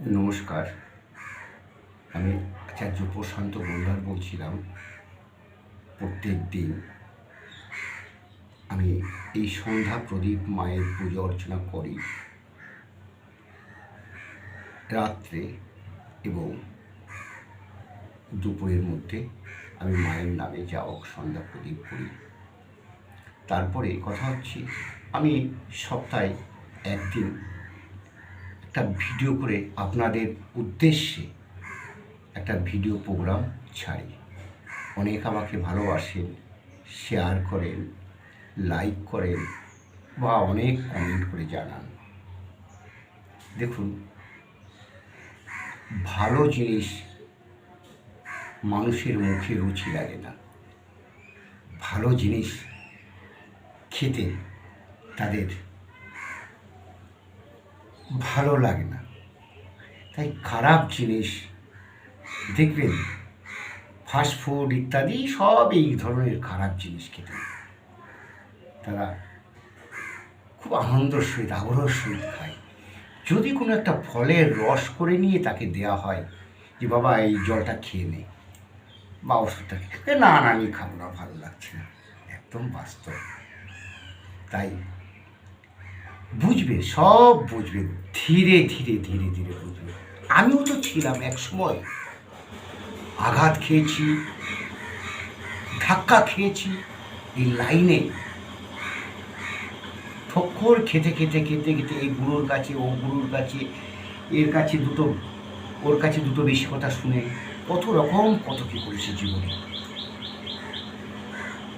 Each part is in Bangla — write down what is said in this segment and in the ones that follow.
নমস্কার। আমি আচার্য প্রশান্ত গোলদার বলছিলাম, প্রত্যেক দিন আমি এই সন্ধ্যা প্রদীপ মায়ের পুজো অর্চনা করি। রাত্রে এবং দুপুরের মধ্যে আমি মায়ের নামে যাওক সন্ধ্যা প্রদীপ করি। তারপরে কথা হচ্ছে, আমি সপ্তাহে একদিন একটা ভিডিও করে আপনাদের উদ্দেশ্যে একটা ভিডিও প্রোগ্রাম ছাড়ি। অনেক আমাকে ভালোবাসেন শেয়ার করেন লাইক করেন বা অনেক কমেন্ট করে জানান। দেখুন, ভালো জিনিস মানুষের মুখে রুচি লাগে না। ভালো জিনিস খেতে তাদের ভালো লাগে না। তাই খারাপ জিনিস দেখবেন ফাস্টফুড ইত্যাদি সব এই ধরনের খারাপ জিনিস খেতে তারা খুব আনন্দের সহিত আগ্রহের সহিত খায়। যদি কোনো একটা ফলের রস করে নিয়ে তাকে দেওয়া হয় যে, বাবা, এই জলটা খেয়ে নে বা ওষুধটা খেয়ে না না, আমি খাব না, ভালো লাগছে না। একদম বাস্তব। তাই বুঝবে, সব বুঝবে, ধীরে ধীরে ধীরে ধীরে বুঝবে। আমিও তো ছিলাম এক সময়। আঘাত খেয়েছি, ধাক্কা খেয়েছি, এই লাইনে। ঠক্কর খেতে খেতে খেতে খেতে এই গুরুর কাছে, ও গুরুর কাছে, এর কাছে দুটো, ওর কাছে দুটো বেশি কথা শুনে কত রকম কত কী করেছে জীবনে।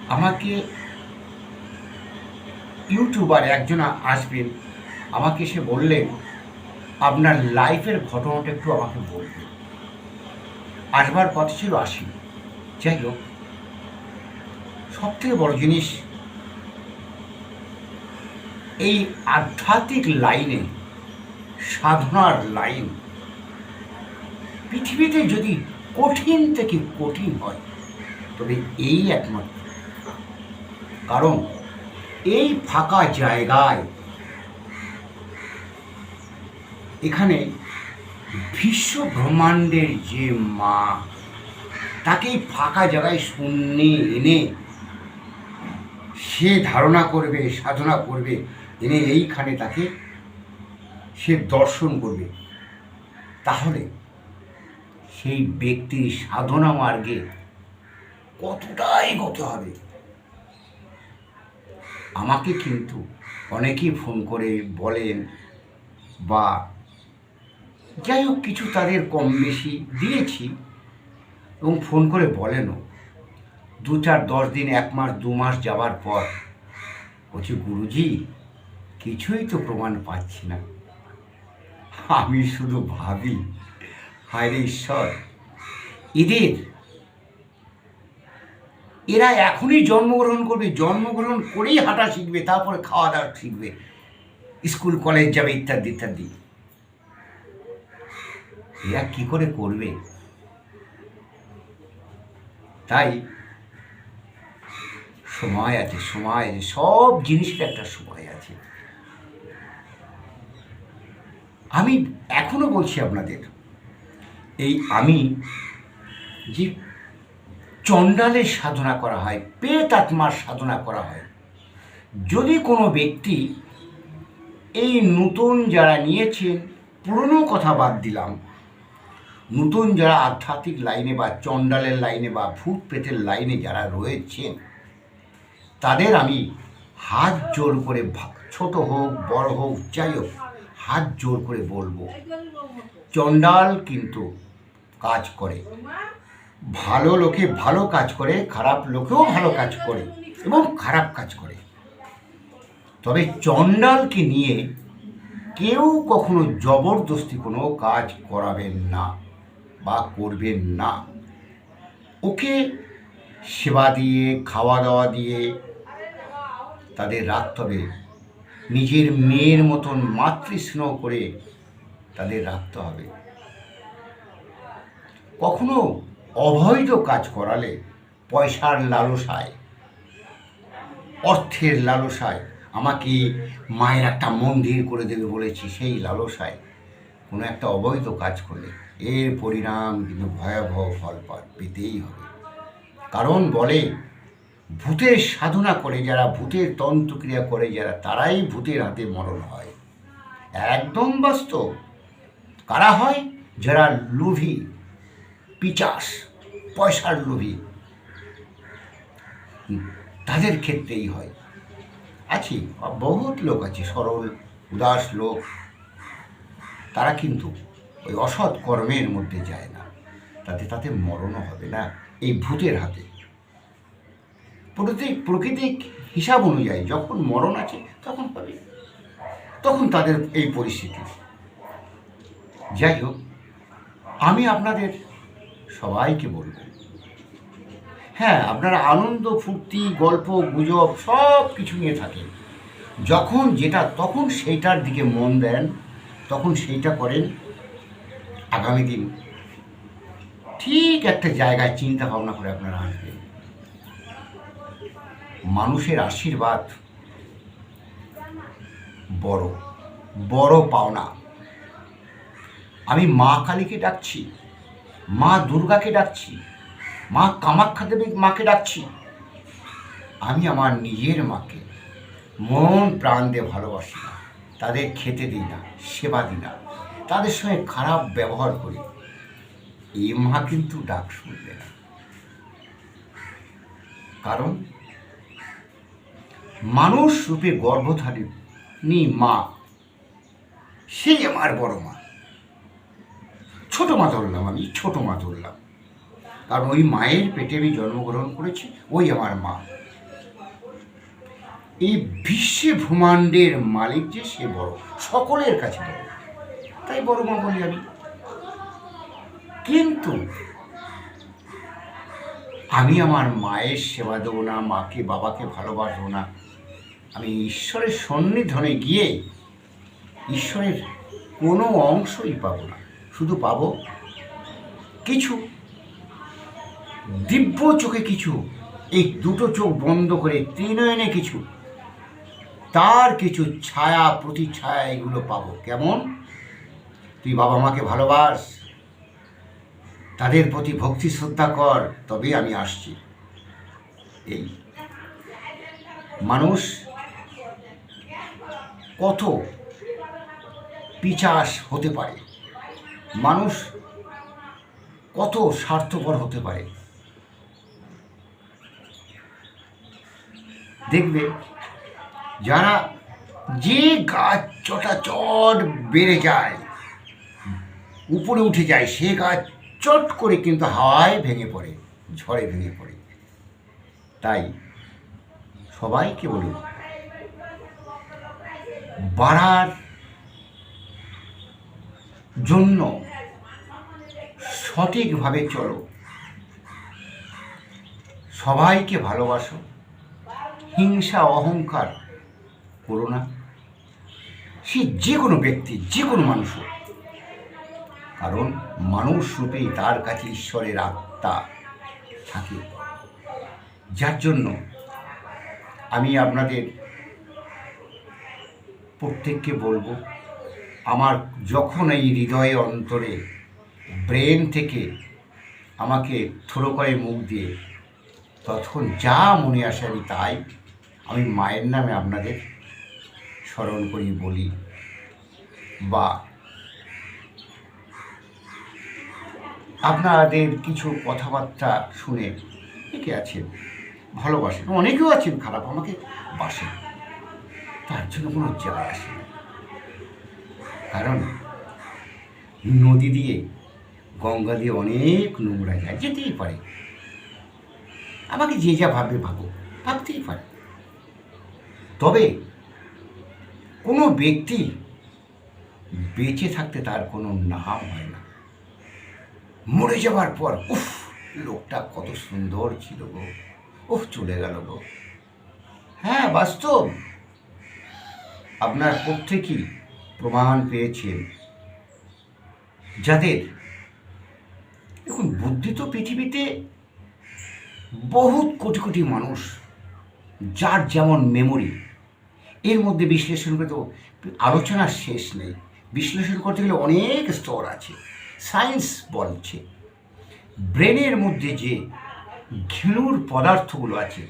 আমাকে ইউটিউবার একজন আসবেন, আমাকে সে বললেন, আপনার লাইফের ঘটনাটা একটু আমাকে বলবেন। আসবার কথা ছিল আসি। যাই হোক সব থেকে বড় জিনিস, এই আধ্যাত্মিক লাইনে, সাধনার লাইন, পৃথিবীতে যদি কঠিন থেকে কঠিন হয়, তবে এই একমাত্র। কারণ এই ফাঁকা জায়গায় এখানে বিশ্ব ব্রহ্মাণ্ডের যে মা তাকে ফাঁকা জায়গায় শূন্যে এনে সে ধারণা করবে, সাধনা করবে, এনে এইখানে তাকে সে দর্শন করবে। তাহলে সেই ব্যক্তির সাধনা মার্গে কতটাই গত হবে? আমাকে কিন্তু অনেকেই ফোন করে বলেন বা যাই হোক কিছু তাদের কম বেশি দিয়েছি এবং ফোন করে বলেনও। দু চার দশ দিন, এক মাস, দু মাস যাওয়ার পর বলছি, গুরুজি, কিছুই তো প্রমাণ পাচ্ছি না। আমি শুধু ভাবি, হায় ঈশ্বর, এদের এরা এখনই জন্মগ্রহণ করবে, জন্মগ্রহণ করেই হাঁটা শিখবে, তারপরে খাওয়া দাওয়া শিখবে। স্কুল, কলেজ যাবে, ইত্যাদি ইত্যাদি। এরা কি করে করবে? তাই সময় আছে সময় আছে, সব জিনিসের একটা সময় আছে। আমি এখনও বলছি আপনাদের, এই আমি যে চণ্ডালের সাধনা করা হয় পেট আত্মার সাধনা করা হয়। যদি কোনো ব্যক্তি এই নতুন যারা নিয়েছেন, পুরনো কথা বাদ দিলাম, নতুন যারা আধ্যাত্মিক লাইনে বা চণ্ডালের লাইনে বা ভূত প্রেতের লাইনে যারা রয়েছেন, তাদের আমি হাত জোর করে ছোট হোক, বড় হোক, যাই হোক, হাত জোর করে বলব, চণ্ডাল কিন্তু কাজ করে। ভালো লোকে ভালো কাজ করে, খারাপ লোকেও ভালো কাজ করে এবং খারাপ কাজ করে। তবে চণ্ডালকে নিয়ে কেউ কখনো জবরদস্তি কোনো কাজ করাবেন না বা করবেন না। ওকে সেবা দিয়ে, খাওয়া দাওয়া দিয়ে তাদের রাখতে হবে। নিজের মেয়ের মতন মাতৃস্নেহ করে তাদের রাখতে হবে। কখনো অবৈধ কাজ করালে পয়সার লালসায়, অর্থের লালসায় আমাকে মায়ের একটা মন্দির করে দেবে বলেছি, সেই লালসায় কোনো একটা অবৈধ কাজ করলে এর পরিণাম কিন্তু ভয়াবহ ফল পেতেই হবে। কারণ বলে, ভূতের সাধনা করে যারা, ভূতের তন্ত্রক্রিয়া করে যারা, তারাই ভূতের হাতে মরণ হয়। একদম বাস্তব। কারা হয়? যারা লোভী, পিচাস। পয়সার লোভী। তাদের ক্ষেত্রেই হয়। আছে, বহুত লোক আছে, সরল, উদাস লোক। তারা কিন্তু ওই অসৎ কর্মের মধ্যে যায় না। তাতে তাতে মরণও হবে না, এই ভূতের হাতে। প্রকৃতিক প্রকৃতিক হিসাব অনুযায়ী যখন মরণ আছে, তখন হবে। তখন তাদের এই পরিস্থিতি। যাই হোক, আমি আপনাদের সবাইকে বলব। হ্যাঁ আপনারা আনন্দ, ফুর্তি, গল্প, গুজব সব কিছু নিয়ে থাকেন। যখন যেটা, তখন সেইটার দিকে মন দেন, তখন সেইটা করেন আগামী দিন। ঠিক একটা জায়গায় চিন্তা ভাবনা করে আপনারা আসবেন। মানুষের আশীর্বাদ বড় বড় পাওনা। আমি মা কালীকে ডাকছি। মা দুর্গাকে ডাকছি, মা কামাখ্যা দেবী মাকে ডাকছি। আমি আমার নিজের মাকে মন প্রাণ দিয়ে ভালোবাসি না, তাদের খেতে দিই না, সেবা দিই না, তাদের সঙ্গে খারাপ ব্যবহার করি। এই মা কিন্তু ডাক শুনবে না। কারণ মানুষ রূপে গর্ভধারিণী মা, সেই আমার বড় মা। ছোট মা ধরলাম আমি, ছোট মা ধরলাম। কারণ ওই মায়ের পেটে আমি জন্মগ্রহণ করেছি, ওই আমার মা। এই বিশ্বে ব্রহ্মাণ্ডের মালিক যে, সে বড়। সকলের কাছে বড়। তাই বড় মা বলি আমি। কিন্তু আমি আমার মায়ের সেবা দেবো না, মাকে, বাবাকে ভালোবাসবো না। আমি ঈশ্বরের সন্নিধনে গিয়ে, ঈশ্বরের কোনো অংশই পাবো না। শুধু পাবো কিছু। দিব্য চোখে কিছু, এই দুটো চোখ বন্ধ করে ত্রিনয়নে কিছু। তার কিছু ছায়া প্রতি ছায়া এগুলো পাবো। কেমন? তুই বাবা মাকে ভালোবাস, তাদের প্রতি ভক্তি, শ্রদ্ধা কর, তবেই আমি আসছি। এই। মানুষ কত পিচাস হতে পারে। মানুষ কত স্বার্থপর হতে পারে? দেখবে যারা যে গাছ চটাচট বেড়ে যায়, উপরে উঠে যায়, সে গাছ চট করে কিন্তু হাওয়ায় ভেঙে পড়ে, ঝড়ে ভেঙে পড়ে। তাই সবাইকে বলি বাড়ার জন্য সঠিকভাবে চলো। সবাইকে ভালোবাসো। হিংসা, অহংকার করো না। সে যে কোনো ব্যক্তি যে কোনো মানুষ। কারণ মানুষ রূপেই তার কাছে ঈশ্বরের আত্মা থাকে। যার জন্য আমি আপনাদের প্রত্যেককে বলব আমার যখন এই হৃদয়ে অন্তরে ব্রেন থেকে আমাকে থ্রো করে মুখ দিয়ে তখন যা মনে আসে আমি তাই আমি মায়ের নামে আপনাদের স্মরণ করি, বলি বা আপনাদের কিছু কথাবার্তা শুনে অনেকে আছেন? ভালোবাসেন, অনেকেও আছেন, খারাপ, আমাকে বাসেন। তার জন্য কোনো যায় আসে না। কারণ নদী দিয়ে, গঙ্গা দিয়ে অনেক নোংরা যায়, যেতেই পারে। আমাকে যে যা ভাববে ভাবো, ভাবতেই পারে। তবে কোনো ব্যক্তি বেঁচে থাকতে তার কোনো নাম হয় না। মরে যাওয়ার পর, উফ, লোকটা কত সুন্দর ছিল গো। উফ, চলে গেল গো। হ্যাঁ বাস্তব। আপনার প্রত্যেকেই প্রমাণ পেয়েছেন। যাদের, দেখুন, বুদ্ধি তো পৃথিবীতে বহুত কোটি কোটি মানুষ, যার যেমন মেমোরি এর মধ্যে বিশ্লেষণ করে তো আলোচনার শেষ নেই। বিশ্লেষণ করতে গেলে অনেক স্তর আছে। সায়েন্স বলছে, ব্রেনের মধ্যে যে ঘিলুর পদার্থগুলো আছে,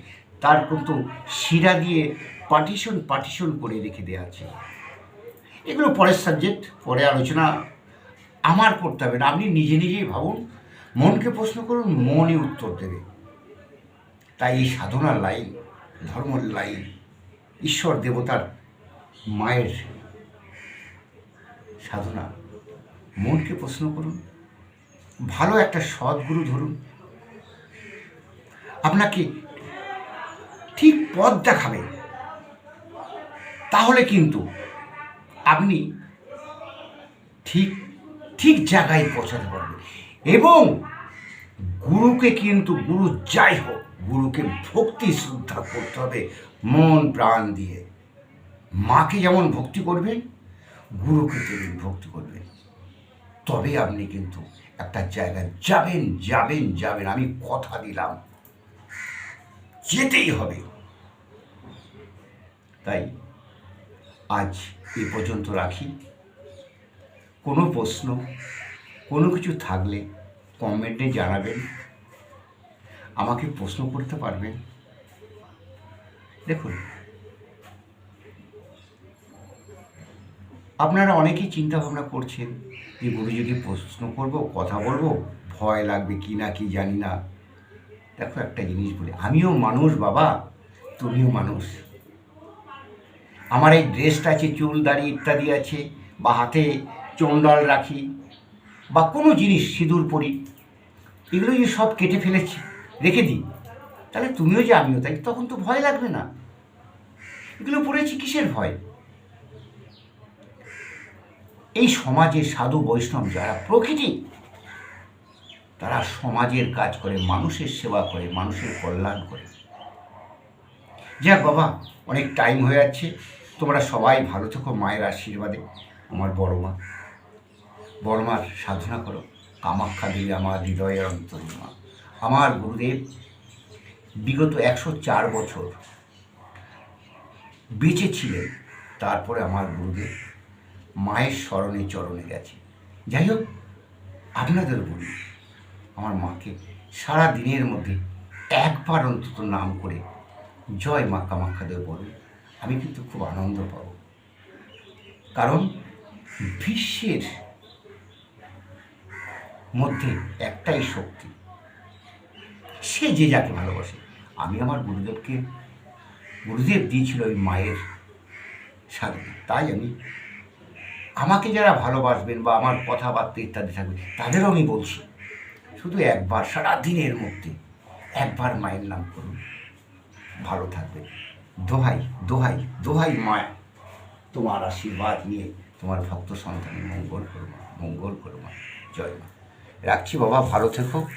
তার কিন্তু শিরা দিয়ে পার্টিশন পার্টিশন করে রেখে দেওয়া আছে। এগুলো পরের সাবজেক্ট পরে আলোচনা আমার করতে হবে না। আপনি নিজে নিজেই ভাবুন, মনকে প্রশ্ন করুন, মনই উত্তর দেবে। তাই এই সাধনার লাইন ধর্মের লাইন ঈশ্বর দেবতার মায়ের সাধনা। মনকে প্রশ্ন করুন, ভালো একটা সদ্গুরু ধরুন। আপনাকে ঠিক পথ দেখাবে। তাহলে কিন্তু আপনি ঠিক ঠিক জায়গায় পৌঁছাতে পারবেন। এবং গুরুকে কিন্তু গুরু যাই হোক, গুরুকে ভক্তি শ্রদ্ধা করতে হবে, মন, প্রাণ দিয়ে। মাকে যেমন ভক্তি করবেন, গুরুকে তেমনি ভক্তি করবেন। তবে আপনি কিন্তু একটা জায়গায় যাবেন যাবেন যাবেন, আমি কথা দিলাম। যেতেই হবে। তাই আজ এ পর্যন্ত রাখি। কোনো প্রশ্ন, কোনো কিছু থাকলে কমেন্টে জানাবেন। আমাকে প্রশ্ন করতে পারবেন। দেখুন, আপনারা অনেকেই চিন্তা ভাবনা করছেন যে গুরু যদি প্রশ্ন করব, কথা বলব, ভয় লাগবে কি না, কি জানি না। দেখো একটা জিনিস বলি, আমিও মানুষ বাবা, তুমিও মানুষ। আমার এই ড্রেসটা আছে, চুল, দাড়ি ইত্যাদি আছে, বা হাতে চন্ডাল রাখি, বা কোনো জিনিস, সিঁদুর পরি, এগুলো যে সব কেটে ফেলেছি, রেখে দিই, তাহলে তুমিও যে আমিও, তাই তখন তো ভয় লাগবে না। এগুলো পড়েছি কিসের ভয়? এই সমাজে সাধু বৈষ্ণব যারা প্রকৃতি, তারা সমাজের কাজ করে, মানুষের সেবা করে, মানুষের কল্যাণ করে। যাক বাবা, অনেক টাইম হয়ে যাচ্ছে। তোমরা সবাই ভালো থেকো, মায়ের আশীর্বাদে। আমার বড় মা, বড় মার সাধনা করো। কামাখ্যা দেবী আমার হৃদয়ের অন্তরিমা। আমার গুরুদেব বিগত একশো চার বছর বেঁচে ছিলেন, তারপরে আমার গুরুদেব মায়ের স্মরণে চরণে গেছে। যাই হোক, আপনাদের বলি, আমার মাকে সারা দিনের মধ্যে একবার অন্তত নাম করে জয় মা কামাখ্যাদের বলুন। আমি কিন্তু খুব আনন্দ পাব। কারণ বিশ্বের মধ্যে একটাই শক্তি। সে যে যাকে ভালোবাসে। আমি আমার গুরুদেবকে, গুরুদেব দিয়েছিল ওই মায়ের সাধনা। তাই আমি, আমাকে যারা ভালোবাসবেন বা আমার কথাবার্তা ইত্যাদি থাকবে, তাদেরও আমি বলছি, শুধু একবার সারা দিনের মধ্যে একবার মায়ের নাম করুন। ভালো থাকবে দোহাই দোহাই দোহাই মায়া। তোমার আশীর্বাদ নিয়ে তোমার ভক্ত সন্তানের মঙ্গল করো মা, মঙ্গল করো মা। জয় মা। রাখছি বাবা, ভালো থেকো।